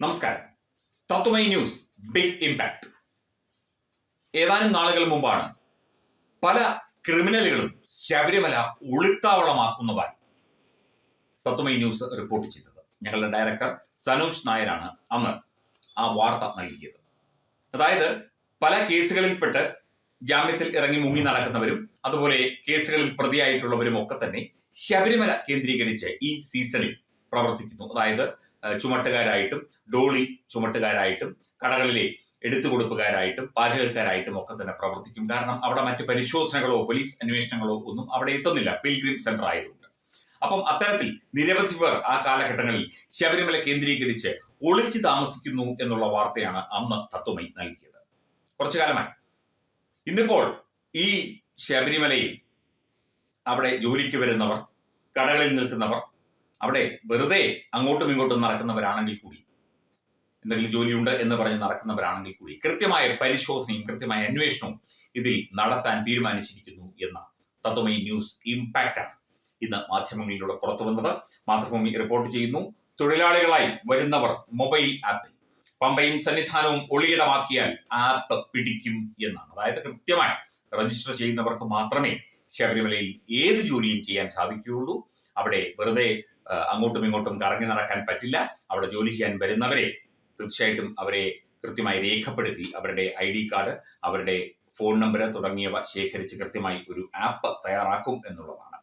നമസ്കാരം. തത്വമൈ news big impact ഏതാനും നാളുകൾ മുമ്പാണ് പല ക്രിമിനലുകളും ശബരിമല ഒളിത്താവളമാക്കുന്നതായി തത്വമൈ ന്യൂസ് റിപ്പോർട്ട് ചെയ്തത്. ഞങ്ങളുടെ ഡയറക്ടർ സനോജ് നായരാണ് അന്ന് ആ വാർത്ത നൽകിയത്. അതായത് പല കേസുകളിൽപ്പെട്ട് ജാമ്യത്തിൽ ഇറങ്ങി മുങ്ങി നടക്കുന്നവരും അതുപോലെ കേസുകളിൽ പ്രതിയായിട്ടുള്ളവരും ഒക്കെ തന്നെ ശബരിമല കേന്ദ്രീകരിച്ച് ഈ സീസണിൽ പ്രവർത്തിക്കുന്നു. അതായത് ചുമട്ടുകാരായിട്ടും ഡോളി ചുമട്ടുകാരായിട്ടും കടകളിലെ എടുത്തുകൊടുപ്പുകാരായിട്ടും പാചകക്കാരായിട്ടും ഒക്കെ തന്നെ പ്രവർത്തിക്കും. കാരണം അവിടെ മറ്റ് പരിശോധനകളോ പോലീസ് അന്വേഷണങ്ങളോ ഒന്നും അവിടെ എത്തുന്നില്ല. പിൽഗ്രിം സെന്റർ ആയതുകൊണ്ട്. അപ്പം അത്തരത്തിൽ നിരവധി പേർ ആ കാലഘട്ടങ്ങളിൽ ശബരിമല കേന്ദ്രീകരിച്ച് ഒളിച്ചു താമസിക്കുന്നു എന്നുള്ള വാർത്തയാണ് അന്ന് തത്വമായി നൽകിയത്. കുറച്ചു കാലമായി. ഇന്നിപ്പോൾ ഈ ശബരിമലയിൽ അവിടെ ജോലിക്ക് വരുന്നവർ കടകളിൽ നിൽക്കുന്നവർ അവിടെ വെറുതെ അങ്ങോട്ടും ഇങ്ങോട്ടും നടക്കുന്നവരാണെങ്കിൽ കൂടി എന്തെങ്കിലും ജോലിയുണ്ട് എന്ന് പറഞ്ഞ് നടക്കുന്നവരാണെങ്കിൽ കൂടി കൃത്യമായ പരിശോധനയും കൃത്യമായ അന്വേഷണവും ഇതിൽ നടത്താൻ തീരുമാനിച്ചിരിക്കുന്നു എന്ന തത്വമയി ന്യൂസ് ഇമ്പാക്റ്റ് ആണ് ഇന്ന് മാധ്യമങ്ങളിലൂടെ പുറത്തു വന്നത് മാതൃഭൂമി റിപ്പോർട്ട് ചെയ്യുന്നു. തൊഴിലാളികളായി വരുന്നവർ മൊബൈൽ ആപ്പിൽ. പമ്പയും സന്നിധാനവും ഒളിയിടമാക്കിയാൽ ആപ്പ് പിടിക്കും എന്നാണ്. അതായത് കൃത്യമായി രജിസ്റ്റർ ചെയ്യുന്നവർക്ക് മാത്രമേ ശബരിമലയിൽ ഏത് ജോലിയും ചെയ്യാൻ സാധിക്കുകയുള്ളൂ. അവിടെ വെറുതെ അങ്ങോട്ടും ഇങ്ങോട്ടും കറങ്ങി നടക്കാൻ പറ്റില്ല. അവിടെ ജോലി ചെയ്യാൻ വരുന്നവരെ തീർച്ചയായിട്ടും അവരെ കൃത്യമായി രേഖപ്പെടുത്തി അവരുടെ ഐ ഡി കാർഡ് അവരുടെ ഫോൺ നമ്പർ തുടങ്ങിയവ ശേഖരിച്ച് കൃത്യമായി ഒരു ആപ്പ് തയ്യാറാക്കും എന്നുള്ളതാണ്.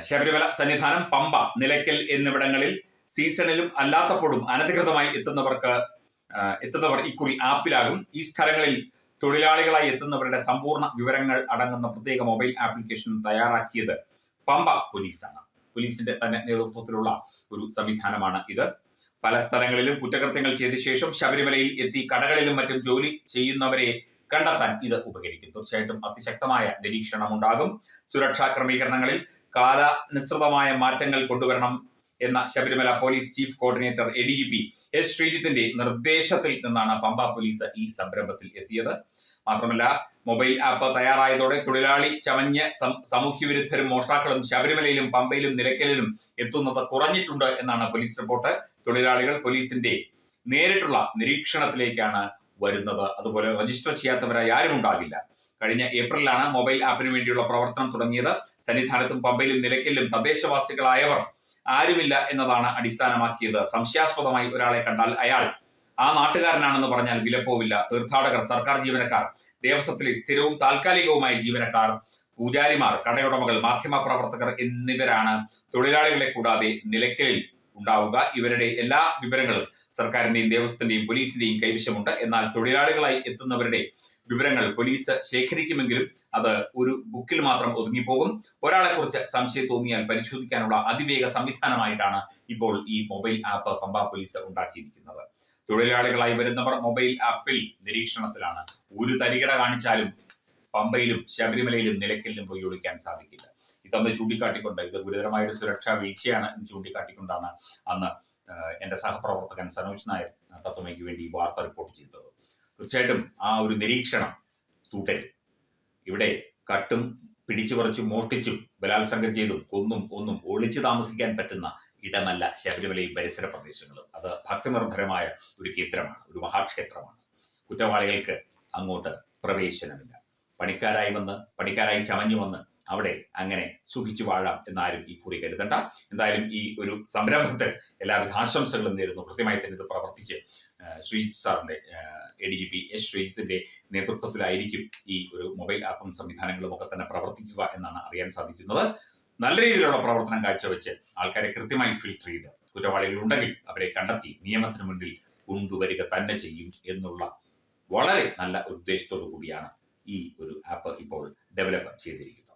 ശബരിമല സന്നിധാനം പമ്പ നിലയ്ക്കൽ എന്നിവിടങ്ങളിൽ സീസണിലും അല്ലാത്തപ്പോഴും അനധികൃതമായി എത്തുന്നവർക്ക് എത്തുന്നവർ ഇക്കുറി ആപ്പിലാകും. ഈ സ്ഥലങ്ങളിൽ തൊഴിലാളികളായി എത്തുന്നവരുടെ സമ്പൂർണ വിവരങ്ങൾ അടങ്ങുന്ന പ്രത്യേക മൊബൈൽ ആപ്ലിക്കേഷൻ തയ്യാറാക്കിയത് പമ്പ പോലീസാണ്. പോലീസിന്റെ തന്നെ നേതൃത്വത്തിലുള്ള ഒരു സംവിധാനമാണ് ഇത്. പല സ്ഥലങ്ങളിലും കുറ്റകൃത്യങ്ങൾ ചെയ്ത ശേഷം ശബരിമലയിൽ എത്തി കടകളിലും മറ്റും ജോലി ചെയ്യുന്നവരെ കണ്ടെത്താൻ ഇത് ഉപകരിക്കും. തീർച്ചയായിട്ടും അതിശക്തമായ നിരീക്ഷണം ഉണ്ടാകും സുരക്ഷാ ക്രമീകരണങ്ങളിൽ കാലാനുസൃതമായ മാറ്റങ്ങൾ കൊണ്ടുവരണം എന്ന Sabarimala police chief coordinator A D G P S ശ്രീജിത്തിന്റെ നിർദ്ദേശത്തിൽ നിന്നാണ് പമ്പ പോലീസ് ഈ സംരംഭത്തിൽ എത്തിയത്. മാത്രമല്ല മൊബൈൽ ആപ്പ് തയ്യാറായതോടെ തൊഴിലാളി ചമഞ്ഞ് സാമൂഹ്യ വിരുദ്ധരും മോഷ്ടാക്കളും ശബരിമലയിലും പമ്പയിലും നിലയ്ക്കലിലും എത്തുന്നത് കുറഞ്ഞിട്ടുണ്ട് എന്നാണ് പോലീസ് റിപ്പോർട്ട് തൊഴിലാളികൾ പോലീസിന്റെ നേരിട്ടുള്ള നിരീക്ഷണത്തിലേക്കാണ് വരുന്നത്. അതുപോലെ രജിസ്റ്റർ ചെയ്യാത്തവരായി ആരും ഉണ്ടാകില്ല. കഴിഞ്ഞ ഏപ്രിലാണ് മൊബൈൽ ആപ്പിന് വേണ്ടിയുള്ള പ്രവർത്തനം തുടങ്ങിയത്. സന്നിധാനത്തും പമ്പയിലും നിലയ്ക്കലിലും തദ്ദേശവാസികളായവർ ആരുമില്ല എന്നതാണ് അടിസ്ഥാനമാക്കിയത്. സംശയാസ്പദമായി ഒരാളെ കണ്ടാൽ അയാൾ ആ നാട്ടുകാരനാണെന്ന് പറഞ്ഞാൽ വിലപ്പോവില്ല. തീർത്ഥാടകർ സർക്കാർ ജീവനക്കാർ ദേവസ്വത്തിലെ സ്ഥിരവും താൽക്കാലികവുമായ ജീവനക്കാർ പൂജാരിമാർ കടയുടമകൾ മാധ്യമ പ്രവർത്തകർ എന്നിവരാണ്. തൊഴിലാളികളെ കൂടാതെ നിലയ്ക്കലിൽ ഉണ്ടാവുക. ഇവരുടെ എല്ലാ വിവരങ്ങളും സർക്കാരിന്റെയും ദേവസ്വത്തിന്റെയും പോലീസിന്റെയും കൈവശമുണ്ട്. എന്നാൽ തൊഴിലാളികളായി എത്തുന്നവരുടെ വിവരങ്ങൾ പോലീസ് ശേഖരിക്കുമെങ്കിലും അത് ഒരു ബുക്കിൽ മാത്രം ഒതുങ്ങിപ്പോകും. ഒരാളെ കുറിച്ച് സംശയം തോന്നിയാൽ പരിശോധിക്കാനുള്ള അതിവേഗ സംവിധാനമായിട്ടാണ് ഇപ്പോൾ ഈ മൊബൈൽ ആപ്പ് പമ്പ പോലീസ് ഉണ്ടാക്കിയിരിക്കുന്നത്. തൊഴിലാളികളായി വരുന്നവർ മൊബൈൽ ആപ്പിൽ നിരീക്ഷണത്തിലാണ്. ഒരു തരികട കാണിച്ചാലും പമ്പയിലും ശബരിമലയിലും നിലയ്ക്കലിലും പോയി ഒളിക്കാൻ സാധിക്കില്ല. ഇതൊന്ന് ചൂണ്ടിക്കാട്ടിക്കൊണ്ട് ഇത് ഗുരുതരമായ ഒരു സുരക്ഷാ വീഴ്ചയാണ് എന്ന് ചൂണ്ടിക്കാട്ടിക്കൊണ്ടാണ് അന്ന് എന്റെ സഹപ്രവർത്തകൻ സനോജ് നായർ തത്വമയ്ക്ക് വേണ്ടി വാർത്ത റിപ്പോർട്ട് ചെയ്തത്. തീർച്ചയായിട്ടും ആ ഒരു നിരീക്ഷണം തുടരും ഇവിടെ കട്ടും പിടിച്ചു പറിച്ചും മോഷ്ടിച്ചും ബലാത്സംഗം ചെയ്തും കൊന്നും ഒന്നും ഒളിച്ചു താമസിക്കാൻ പറ്റുന്ന ഇടമല്ല ശബരിമലയും പരിസര പ്രദേശങ്ങളും. അത് ഭക്തനിർഭരമായ ഒരു കേന്ദ്രമാണ് ഒരു മഹാക്ഷേത്രമാണ്. കുറ്റവാളികൾക്ക് അങ്ങോട്ട് പ്രവേശനമില്ല. പണിക്കാരായി വന്ന് പണിക്കാരായി ചമഞ്ഞു വന്ന് അവിടെ അങ്ങനെ സുഖിച്ചു വാഴാം എന്നാരും ഈ കുറി കരുതണ്ട. എന്തായാലും ഈ ഒരു സംരംഭത്തിൽ എല്ലാവിധ ആശംസകളും നേരുന്നു. കൃത്യമായി തന്നെ ഇത് പ്രവർത്തിച്ച് ശ്രീജിത് സാറിന്റെ A D G P S ശ്രീജിത്തിന്റെ നേതൃത്വത്തിലായിരിക്കും ഈ ഒരു മൊബൈൽ ആപ്പും സംവിധാനങ്ങളും ഒക്കെ തന്നെ പ്രവർത്തിക്കുക എന്നാണ് അറിയാൻ സാധിക്കുന്നത്. നല്ല രീതിയിലുള്ള പ്രവർത്തനം കാഴ്ചവെച്ച് ആൾക്കാരെ കൃത്യമായി ഫിൽട്ടർ ചെയ്ത് കുറ്റവാളികൾ ഉണ്ടെങ്കിൽ അവരെ കണ്ടെത്തി നിയമത്തിന് മുന്നിൽ കൊണ്ടുവരിക തന്നെ ചെയ്യും എന്നുള്ള വളരെ നല്ല ഉദ്ദേശത്തോടു കൂടിയാണ് ഈ ഒരു ആപ്പ് ഇപ്പോൾ ഡെവലപ്പ് ചെയ്തിരിക്കുന്നത്